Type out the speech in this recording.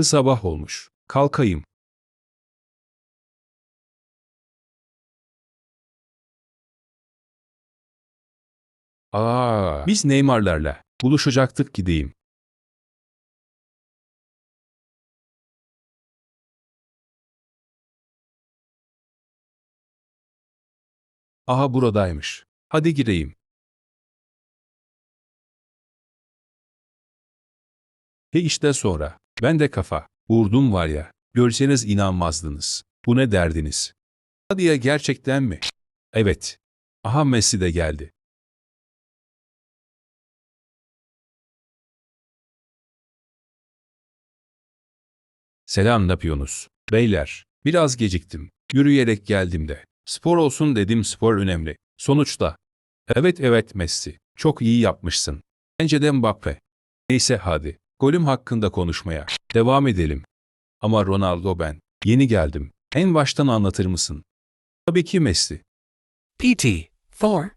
Sabah olmuş. Kalkayım. Aa, biz Neymar'larla buluşacaktık gideyim. Aha buradaymış. Hadi gireyim. Ve işte sonra. Ben de kafa. Vurdum var ya. Görseniz inanmazdınız. Bu ne derdiniz? Hadi ya gerçekten mi? Evet. Aha Messi de geldi. Selam yapıyorsunuz? Beyler, biraz geciktim. Yürüyerek geldim de. Spor olsun dedim spor önemli. Sonuçta. Evet evet Messi. Çok iyi yapmışsın. Bence de Mbappe. Neyse hadi. Golüm hakkında konuşmaya. Devam edelim. Ama Ronaldo ben. Yeni geldim. En baştan anlatır mısın? Tabii ki Messi. PT, 4.